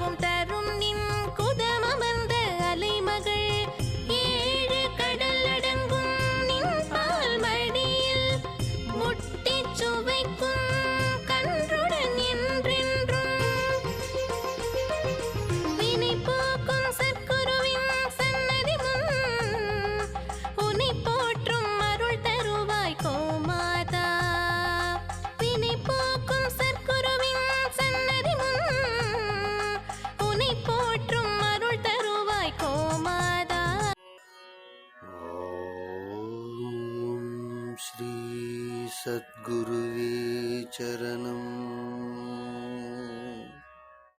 love them. श्रीसद्गुरुवे चरणम्